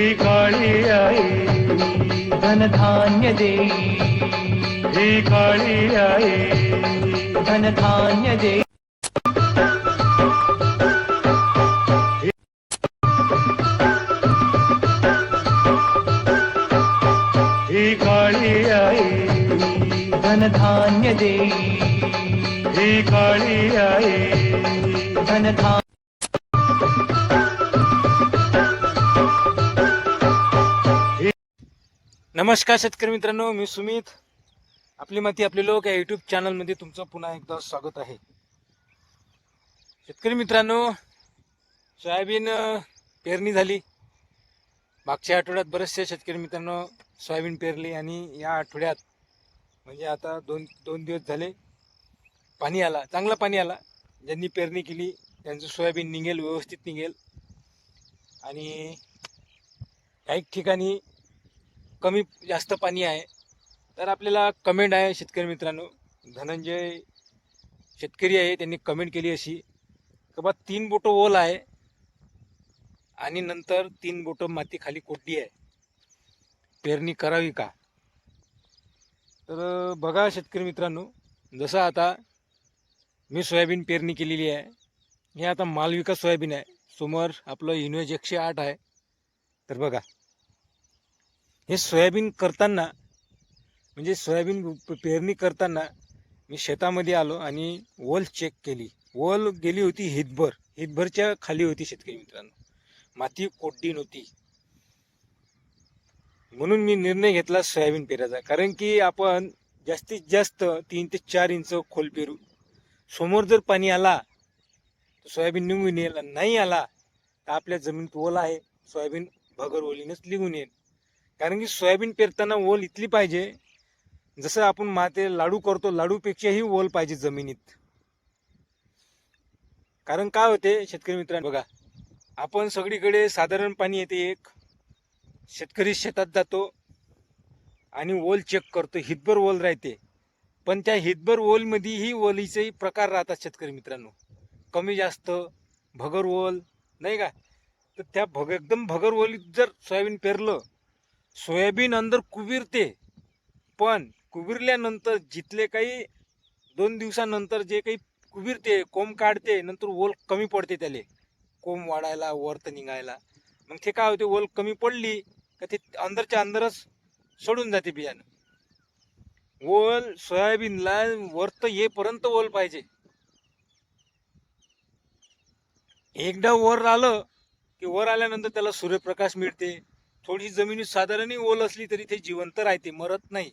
ही काळी आई धनधान्य देई ही काळी आई धनधान्य देई ही काळी आई धनधान्य देई ही काळी आई धनधान्य नमस्कार शेतकरी मित्रांनो मी सुमित. आपली माती आपले लोक या यूट्यूब चॅनलमध्ये तुमचं पुन्हा एकदा स्वागत आहे. शेतकरी मित्रांनो सोयाबीन पेरणी झाली. मागच्या आठवड्यात बरेचसे शेतकरी मित्रांनो सोयाबीन पेरली आणि या आठवड्यात म्हणजे आता दोन दोन दिवस झाले पाणी आला चांगला पाणी आला. ज्यांनी पेरणी केली त्यांचं सोयाबीन निघेल व्यवस्थित निघेल. आणि काही ठिकाणी कमी जास्त पाणी आहे. तर आपल्याला कमेंट आहे शेतकरी मित्रांनो. धनंजय शेतकरी आहे त्यांनी कमेंट केली अशी. की बा तीन बोटं ओल आहे आणि नंतर तीन बोटं माती खाली आहे. पेरणी करावी का? तर बघा शेतकरी मित्रांनो जसं आता मी सोयाबीन पेरणी केलेली आहे. हे आता मालविका सोयाबीन आहे. समोर आपलं युनिव्हर्स एकशे आठ आहे. तर बघा. हे सोयाबीन करताना म्हणजे सोयाबीन पेरणी करताना मी शेतामध्ये आलो आणि वल चेक केली. वल गेली होती हितभर. हितभरच्या खाली होती शेतकरी मित्रांनो. माती कोड्डी नव्हती. म्हणून मी निर्णय घेतला सोयाबीन पेरायचा. कारण की आपण जास्तीत जास्त तीन ते चार इंच खोल पेरू. समोर जर पाणी आला तर सोयाबीन निघून येईल. नाही आला तर आपल्या जमिनीत ओल आहे. सोयाबीन भगर ओलीनंच निघून येईल. कारण की सोयाबीन पेरताना ओल इथली पाहिजे. जसं आपण माते लाडू करतो लाडूपेक्षाही ओल पाहिजे जमिनीत. कारण काय होते शेतकरी मित्रांनो बघा आपण सगळीकडे साधारण पाणी येते एक. शेतकरी शेतात जातो आणि ओल चेक करतो हितभर ओल राहते. पण त्या हितभर ओलमध्येही ओलीचेही प्रकार राहतात शेतकरी मित्रांनो. कमी जास्त भगर ओल नाही का? तर त्या भग एकदम भगर ओलीत जर सोयाबीन पेरलं सोयाबीन अंदर कुविरते पण कुबिरल्यानंतर जिथले काही दोन दिवसानंतर जे काही कुविरते कोंब काढते नंतर ओल कमी पडते त्याले. कोंब वाढायला वर्त निघायला. मग ते काय होते ओल कमी पडली का ते अंदरच्या अंदरच सोडून जाते बियाणं. ओल सोयाबीनला वर्त येपर्यंत ओल पाहिजे. एकदा वर आलं की वर आल्यानंतर त्याला सूर्यप्रकाश मिळते. थोडी जमिनी साधारणही ओल असली तरी ते जिवंत राहते मरत नाही.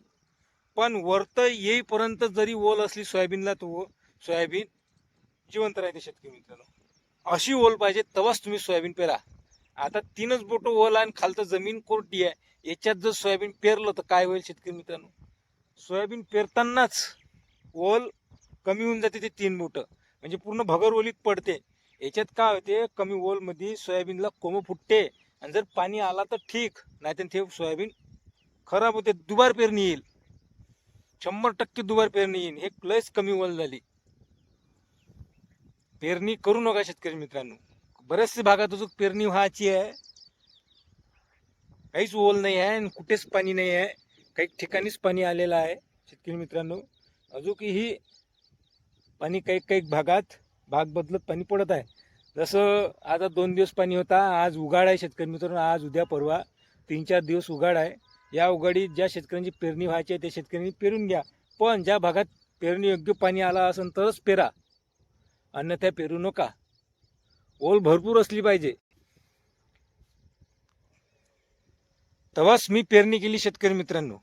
पण वरत येईपर्यंत जरी ओल असली सोयाबीनला तो सोयाबीन जिवंत राहते शेतकरी मित्रांनो. अशी ओल पाहिजे तेव्हाच तुम्ही सोयाबीन पेरा. आता तीनच बोटं ओल आणि खालतं जमीन कोरडी आहे. याच्यात जर सोयाबीन पेरलं तर काय होईल शेतकरी मित्रांनो? सोयाबीन पेरतानाच ओल कमी होऊन जाते ते तीन बोटं. म्हणजे पूर्ण भगर ओलीत पडते. याच्यात काय होते? कमी ओलमध्ये सोयाबीनला कोंब फुटते. आणि जर पाणी आला तर ठीक नाहीतर ते सोयाबीन खराब होते दुबार पेरणी येईल. शंभर टक्के दुबार पेरणी येईल. हे लयच कमी ओल झाली. पेरणी करू नका शेतकरी मित्रांनो. बऱ्याचशा भागात अजून पेरणी व्हायची आहे. काहीच ओल नाही आहे आणि कुठेच पाणी नाही आहे. काही ठिकाणीच पाणी आलेलं आहे शेतकरी मित्रांनो. अजूनही पाणी काही काही भागात भाग बदलत पाणी पडत आहे. जसं आता दोन दिवस पाणी होता आज उघाड आहे शेतकरी मित्रांनो आज उद्या परवा. तीन चार दिवस उघाड आहे. या उघाडीत ज्या शेतकऱ्यांची पेरणी व्हायची आहे त्या शेतकऱ्यांनी पेरून घ्या. पण ज्या भागात पेरणी योग्य पाणी आला असेल तरच पेरा. अन्यथा पेरू नका. ओल भरपूर असली पाहिजे. तेव्हाच मी पेरणी केली शेतकरी मित्रांनो.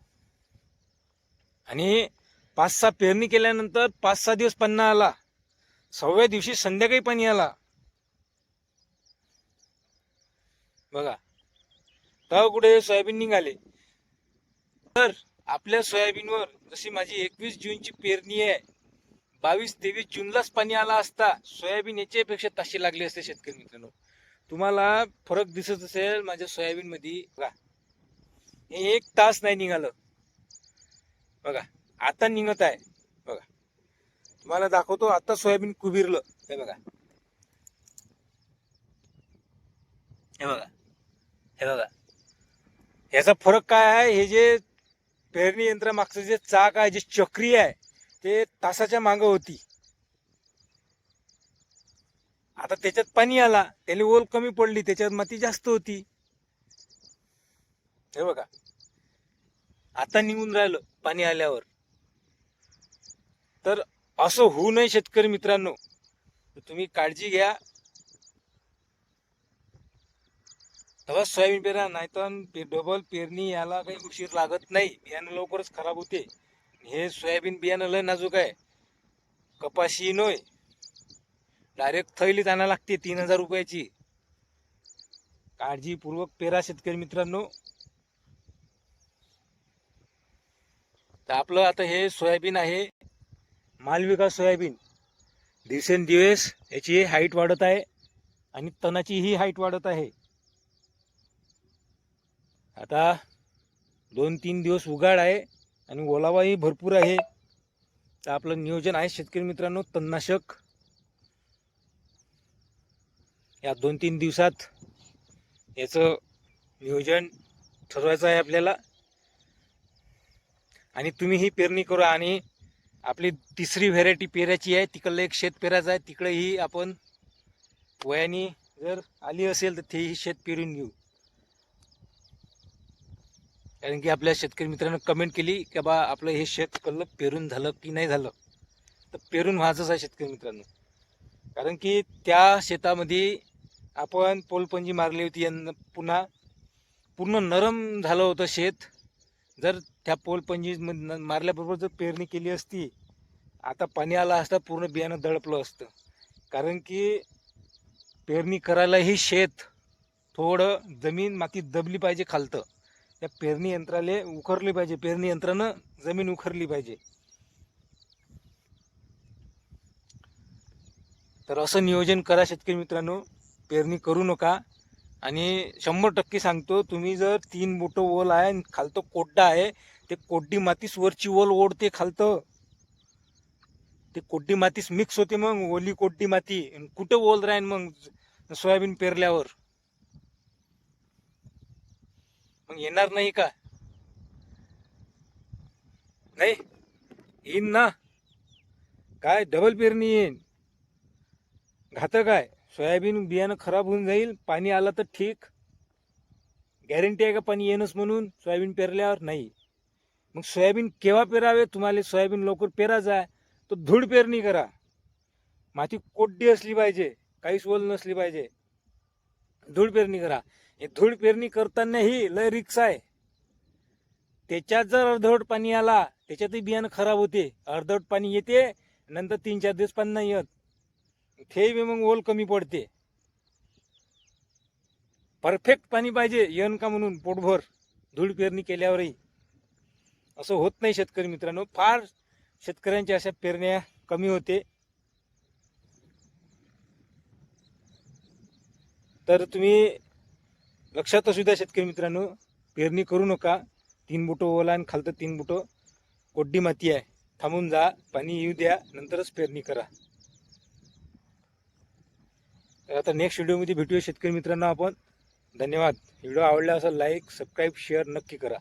आणि पाच सहा पेरणी केल्यानंतर पाच सहा दिवस पन्ना आला. सहाव्या दिवशी संध्याकाळी पाणी आला. बघा. तेव्हा कुठे सोयाबीन निघाले? तर आपल्या सोयाबीनवर जशी माझी एकवीस जूनची पेरणी आहे बावीस तेवीस जूनलाच पाणी आला असता सोयाबीन याच्यापेक्षा ताशी लागली असते शेतकरी मित्रांनो. तुम्हाला फरक दिसत असेल माझ्या सोयाबीन मध्ये बघा. हे एक तास नाही निघालं. बघा. आता निघत आहे. बघा. तुम्हाला दाखवतो आता सोयाबीन कुबिरलं. हे बघा. हे बघा. हे बघा. ह्याचा फरक काय आहे? हे जे पेरणी यंत्रामागचं जे चाक आहे जे चक्री आहे ते तासाच्या मागं होती. आता त्याच्यात पाणी आला त्याला ओल कमी पडली त्याच्यात माती जास्त होती. हे बघा. आता निघून राहिलं पाणी आल्यावर. तर असं होऊ नये शेतकरी मित्रांनो. तुम्ही काळजी घ्या. तेव्हा सोयाबीन पेरा नाही तर डबल पेरणी याला काही उशीर लागत नाही. बियाणं लवकरच खराब होते. हे सोयाबीन बियाणं लय नाजूक आहे. कपाशी नोय. डायरेक्ट थैलीत आणायला लागते तीन हजार रुपयाची. काळजीपूर्वक पेरा शेतकरी मित्रांनो. तर आपलं आता हे सोयाबीन आहे. मालविका सोयाबीन. दिवसेंदिवस याची हाईट वाढत आहे आणि तणाची ही हाईट वाढत आहे. आता दोन तीन दिवस उगाड आहे आणि ओलावाही भरपूर आहे. तर आपलं नियोजन आहे शेतकरी मित्रांनो तणनाशक. या दोन तीन दिवसात याचं नियोजन ठरवायचं आहे आपल्याला. आणि तुम्ही ही पेरणी करा आणि आपली तिसरी व्हेरायटी पेरायची आहे. तिकडलं एक शेत पेरायचं आहे. तिकडंही आपण वयाने जर आली असेल तर तेही शेत पेरून घेऊ. कारण की आपल्या शेतकरी मित्रांनं कमेंट केली की बा आपलं हे शेत कल्लं पेरून झालं की नाही झालं? तर पेरून व्हायचंच आहे शेतकरी मित्रांनो. कारण की त्या शेतामध्ये आपण पोलपंजी मारली होती पुन्हा. पूर्ण नरम झालं होतं शेत. जर त्या पोलपंजी मारल्याबरोबर जर पेरणी केली असती आता पाणी आला असता पूर्ण बियाणं दडपलं असतं. कारण की पेरणी करायलाही शेत थोडं जमीन माती दबली पाहिजे खालतं. त्या पेरणी यंत्राले उखरली पाहिजे. पेरणी यंत्रानं जमीन उखरली पाहिजे. तर असं नियोजन करा शेतकरी मित्रांनो. पेरणी करू नका. आणि शंभर टक्के सांगतो तुम्ही जर तीन बोटं ओल आहे आणि खालतं कोड्डा आहे ते कोड्डी मातीस वरची ओल ओढते खालतं. ते कोड्डी मातीस मिक्स होते मग ओली कोड्डी माती. कुठं ओल राहीन मग? सोयाबीन पेरल्यावर. मग येणार नाही का? नाही? येईन ना. काय डबल पेरणी येईन. घातक आहे. सोयाबीन बियाणं खराब होऊन जाईल. पाणी आलं तर ठीक. गॅरंटी आहे का पाणी येणंच म्हणून? सोयाबीन पेरल्यावर नाही. मग सोयाबीन केव्हा पेरावे? तुम्हाला सोयाबीन लवकर पेरायचं आहे. तर धूळ पेरणी करा. माती कोड्डी असली पाहिजे. काहीच ओल नसली पाहिजे. धूळ पेरणी करा. हे धूळ पेरणी करतानाही लय रिक्स आहे. त्याच्यात जर अर्धवट पाणी आला त्याच्यातही बियाणं खराब होते. अर्धवट पाणी येते नंतर तीन चार दिवस पाणी नाही येत. ते बी मग ओल कमी पडते. परफेक्ट पाणी पाहिजे येण का म्हणून पोटभर धूळ पेरणी केल्यावरही. असं होत नाही शेतकरी मित्रांनो. फार शेतकऱ्यांच्या अशा पेरण्या कमी होते. तर तुम्ही लक्षात असू द्या शेतकरी मित्रांनो पेरणी करू नका. तीन बुटं ओला आणि खालतं तीन बुटं. कोड्डी माती आहे. थांबून जा पाणी येऊ द्या नंतरच पेरणी करा. तर आता नेक्स्ट व्हिडिओमध्ये भेटूया शेतकरी मित्रांनो आपण. धन्यवाद. व्हिडिओ आवडला असेल लाईक सबस्क्राईब शेअर नक्की करा.